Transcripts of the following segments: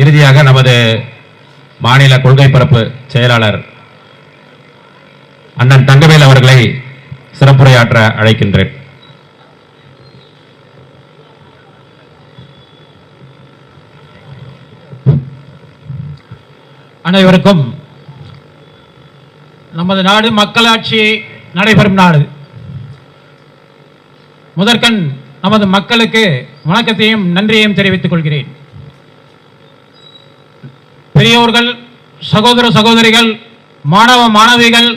இறுதியாக நமது மாநில கொள்கை பரப்பு செயலாளர் அண்ணன் தங்கவேல் அவர்களை சிறப்புரையாற்ற அழைக்கின்றேன். அனைவருக்கும் நமது நாடு மக்களாட்சி நடைபெறும் நாடு. முதற்கண் நமது மக்களுக்கு வணக்கத்தையும் நன்றியையும் தெரிவித்துக் கொள்கிறேன். பெரியோர்கள் சகோதர சகோதரிகள் மாணவ மாணவிகள்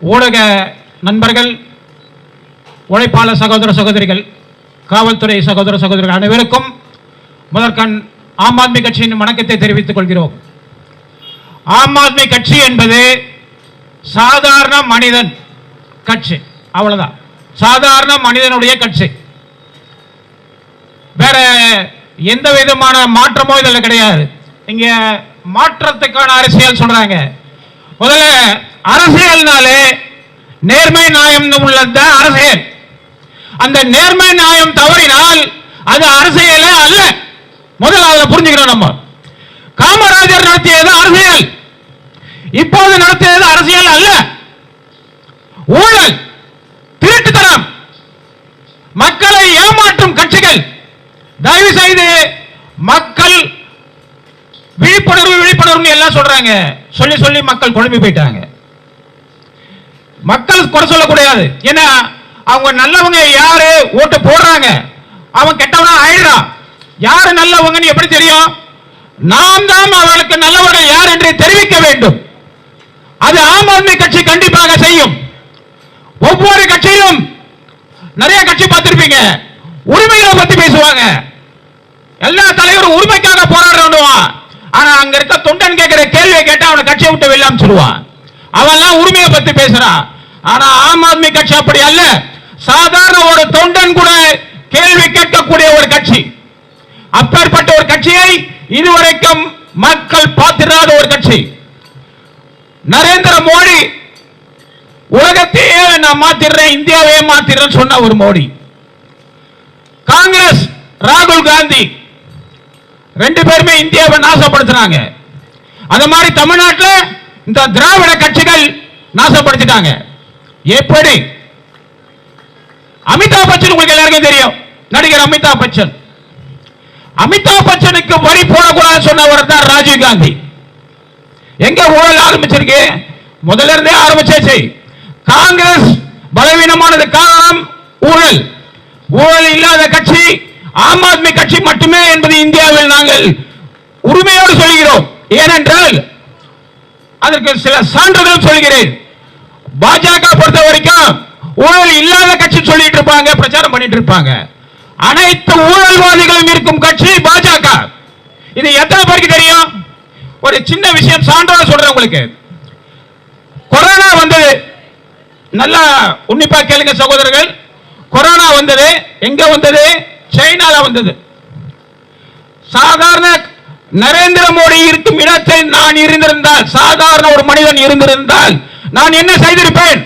ஊடக நண்பர்கள் உழைப்பாளர் சகோதர சகோதரிகள் காவல்துறை சகோதர சகோதரிகள் அனைவருக்கும் முதற்கண் ஆம் ஆத்மி கட்சியின் வணக்கத்தை தெரிவித்துக் கொள்கிறோம். ஆம் ஆத்மி கட்சி என்பது சாதாரண மனிதன் கட்சி. அவ்வளவுதான். சாதாரண மனிதனுடைய கட்சி. வேற எந்த விதமான மாற்றமோ இதில் கிடையாது. இங்க மாற்றத்துக்கான அரசியல் சொல்றாங்க. முதல்ல அரசியல்னாலே நேர்மை நியாயம் உள்ளது அரசியல். அந்த நேர்மை நியாயம் தவறினால் அது அரசியலே அல்ல. முதல்ல அதை புரிஞ்சுக்கிறோம் நம்ம. காமராஜர் நடத்தியது அரசியல். இப்போது நடத்தியது அரசியல் அல்ல. ஊழல் திருட்டுத்தனம் மக்களை ஏமாற்றும் கட்சிகள். தயவு செய்து மக்கள் விழிப்புணர்வு எல்லாம் சொல்றாங்க. சொல்லி சொல்லி மக்கள் குழம்பி போயிட்டாங்க. மக்கள் குறை சொல்லக்கூடாது ஏன்னா அவங்க நல்லவங்க யாரு? ஓட்டு போடுறாங்க. அவன் கெட்டவனா ஆயிடுறான். யாரு நல்லவங்கன்னு எப்படி தெரியும்? நாம் தான் அவர்களுக்கு நல்லவர்கள் யார் என்று தெரிவிக்க வேண்டும். அது ஆம் ஆத்மி கட்சி கண்டிப்பாக செய்யும். ஒவ்வொரு கட்சியிலும் நிறைய கட்சி பார்த்திருப்பீங்க. உரிமைகளை பத்தி பேசுவாங்க. எல்லா தலைவரும் உரிமைக்காக போராடுறவனுவான் ஆனா அங்க இருக்க தொண்டன் கேட்கிற கேள்வியை கேட்டா அவனை கட்சியை விட்டு வெளியாம சொல்லுவான். அவன்லாம் உரிமையை பத்தி பேசுறான் ஆனா ஆம் ஆத்மி கட்சி அப்படி அல்ல. சாதாரண ஒரு தொண்டன் கூட கேள்வி கேட்கக்கூடிய ஒரு கட்சி. அப்பேற்பட்ட ஒரு கட்சியை இதுவரைக்கும் மக்கள் பார்த்திராத ஒரு கட்சி. நரேந்திர மோடி உலகத்தையே நான் மாத்திடுறேன் இந்தியாவையே மாத்திடுறேன்னு சொன்ன ஒரு மோடி. காங்கிரஸ் ராகுல் காந்தி ரெண்டு பேருமே இந்தியாவை நாசப்படுத்துறாங்க அந்த மாதிரி தமிழ்நாட்டில் இந்த திராவிட கட்சிகள் நாசப்படுத்திட்டாங்க. எப்படி? அமிதாப் பச்சன் உங்களுக்கு எல்லாருக்கும் தெரியும். நடிகர் அமிதாப் பச்சன். அமிதாப் பச்சனுக்கு வரி போடக்கூடாதுன்னு சொன்னவர் தான் ராஜீவ் காந்தி. எங்க ஊழல் ஆரம்பிச்சிருக்கு? முதல்ல இருந்தே ஆரம்பிச்சாச்சு. காங்கிரஸ் பலவீனமானது காரணம் ஊழல். ஊழல் இல்லாத கட்சி ஆம் ஆத்மி கட்சி மட்டுமே என்பது நாங்கள் உரிமையோடு சொல்கிறோம். ஏனென்றால் அதற்கு சில சான்றுகள் சொல்கிறேன். பாஜக பொறுத்த வரைக்கும் ஊழல் இல்லாத கட்சி சொல்லிட்டு இருப்பாங்க பிரச்சாரம் பண்ணிட்டு இருப்பாங்க. அனைத்து ஊழல்வாதிகளும் இருக்கும் கட்சி பாஜக. இது எத்தனை பேருக்கு தெரியும்? ஒரு சின்ன விஷயம் சான்றோட சொல்றேன் உங்களுக்கு. கொரோனா வந்தது. நல்லா உன்னிப்பா கேளுங்க சகோதரர்கள். கொரோனா வந்தது. எங்க வந்தது? சைனால வந்தது. சாதாரண நரேந்திர மோடி இருக்கும் இடத்தில் நான் இருந்திருந்தால் சாதாரண ஒரு மனிதன் இருந்திருந்தால் நான் என்ன செய்திருப்பேன்?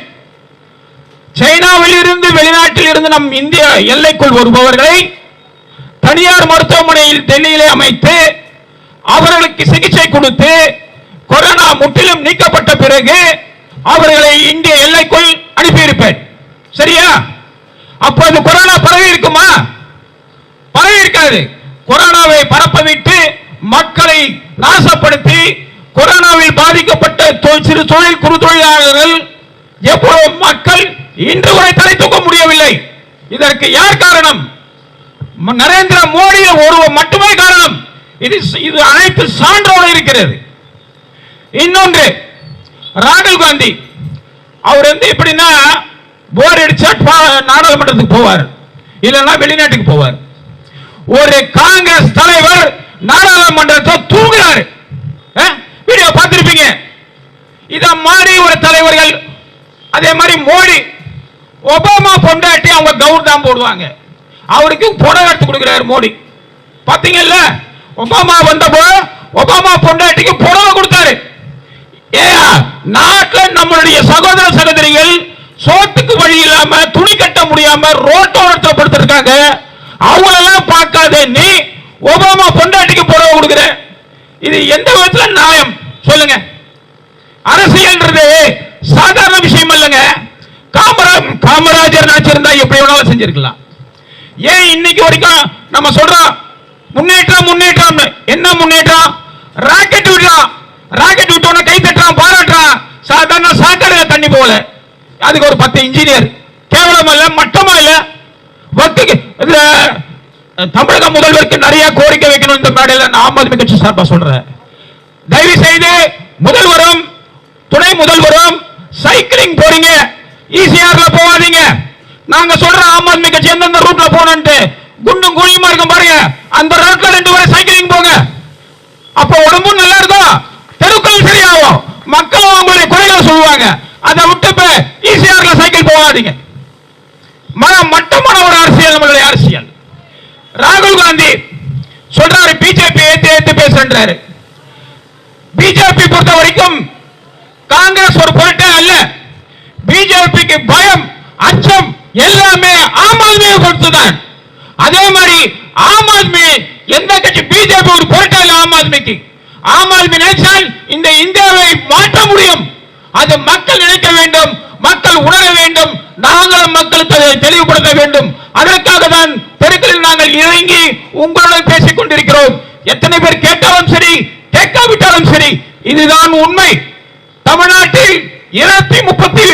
சைனாவில் இருந்து வெளிநாட்டில் இருந்து நம் இந்திய எல்லைக்குள் வருபவர்களை தனியார் மருத்துவமனையில் டெல்லியிலே அமைத்து அவர்களுக்கு சிகிச்சை கொடுத்து கொரோனா முற்றிலும் நீக்கப்பட்ட பிறகு அவர்களை இந்திய எல்லைக்குள் அனுப்பியிருப்பேன். சரியா? அப்போது கொரோனா பரவி இருக்குமா? பரவி இருக்காது. கொரோனாவை பரப்பவிட்டு மக்களை நாசப்படுத்தி கொரோனாவில் பாதிக்கப்பட்ட சிறு தொழில் குறு தொழிலாளர்கள் எப்போது மக்கள் இன்று வரை தலை தூக்க முடியவில்லை. இதற்கு யார் காரணம்? நரேந்திர மோடி ஒருவர் மட்டுமே காரணம். இது இது அனைத்து சான்றோடு இருக்கிறது. இன்னொன்று ராகுல் காந்தி. அவர் வந்து எப்படின்னா போர் அடிச்சா நாடாளுமன்றத்துக்கு போவார். இல்லைன்னா வெளிநாட்டுக்கு போவார். ஒரு காங்கிரஸ் தலைவர் நாடாளுமன்றத்தை தூங்குறாரு. வீடியோ பார்த்திருப்பீங்க. இத மாதிரி ஒரு தலைவர்கள் அதே மாதிரி மோடி ஒபாமா பொண்டாட்டி அவங்க கவுர் தான் போடுவாங்க. அவருக்கு புடவை எடுத்து கொடுக்கிறாரு மோடி. பாத்தீங்கல்ல ஒபாமா வந்தப்போ ஒபாமா பொண்டாட்டிக்கு புடவை கொடுத்தாரு. ஏயா நாட்டில் நம்மளுடைய சகோதர சகோதரிகள் சோத்துக்கு வழி இல்லாம துணி கட்ட முடியாம ரோட்டோரத்தை படுத்திருக்காங்க அவங்களெல்லாம் பார்க்காத நீ ஒபாமா பொண்டாட்டிக்கு புடவை கொடுக்குற. இது எந்த விதத்துல நியாயம்? சொல்லுங்க. அரசியல்ன்றது சாதாரண விஷயம் இல்லைங்க. காமரா காமராஜர் நினைச்சிருந்தா எப்படி வேணாலும் செஞ்சிருக்கலாம். ஏன் இன்னைக்கு வரைக்கும் நம்ம சொல்றோம் முன்னேற்றம் முன்னேற்றம். என்ன முன்னேற்றம்? ராக்கெட் விடுறான் ராக்கெட் விட்டோன்னு கை தட்டுறான் பாராட்டுறான். சாதாரண சாக்கடை தண்ணி போகல. அதுக்கு ஒரு பத்து இன்ஜினியர் கேவலமா இல்ல மட்டமா இல்ல. வக்குக்கு தமிழக முதல்வருக்கு நிறைய கோரிக்கை வைக்கணும் இந்த மேடையில். நான் ஆம் ஆத்மி கட்சி சார்பாக சொல்றேன். தயவு செய்து முதல்வரும் துணை முதல்வரும் சைக்கிளிங் போறீங்க. ஈசிஆர்ல போகாதீங்க. நாங்க சொல்ற ஆம் ஆத்மி கட்சி எந்தெந்த ரூட்ல போகணும்ட்டு குண்டும் குழியுமா இருக்கும் பாருங்க. அந்த ரோட்ல ரெண்டு பேரும் சைக்கிளிங் போங்க. அப்ப உடம்பும் நல்லா இருக்கும். தெருக்கள் சரியாகும். மக்களும் அவங்களுடைய குறைகளை சொல்லுவாங்க. அதை விட்டு இப்ப ஈசிஆர்ல சைக்கிள் போகாதீங்க. மன மட்டமான ஒரு அரசியல் நம்மளுடைய அரசியல். ராகுல் காந்தி சொல்றாரு பிஜேபி ஏத்து ஏத்து பேசுறாரு பிஜேபி பொறுத்த வரைக்கும் காங்கிரஸ் ஒரு பொருட்டே அல்ல. பிஜேபிக்கு பயம் அச்சம் எல்லாமே ஆம் ஆத்மியை கொடுத்துதான் அதே மாதிரி ஆம் ஆத்மி எந்த கட்சி பிஜேபி ஒரு பொருட்டே இல்லை ஆம் ஆத்மிக்கு. ஆம் ஆத்மி நினைச்சால் இந்த இந்தியாவை மாற்ற முடியும். அது மக்கள் நினைக்க வேண்டும் மக்கள் உணர வேண்டும் நாங்களும் மக்களுக்கு அதை தெளிவுபடுத்த வேண்டும். அதற்காக தான் தெருக்களில் நாங்கள் இறங்கி உங்களுடன் பேசிக் கொண்டிருக்கிறோம் எத்தனை பேர் கேட்டாலும் சரி கேட்காவிட்டாலும் சரி இதுதான் உண்மை. தமிழ்நாட்டில் இருநூத்தி முப்பத்தி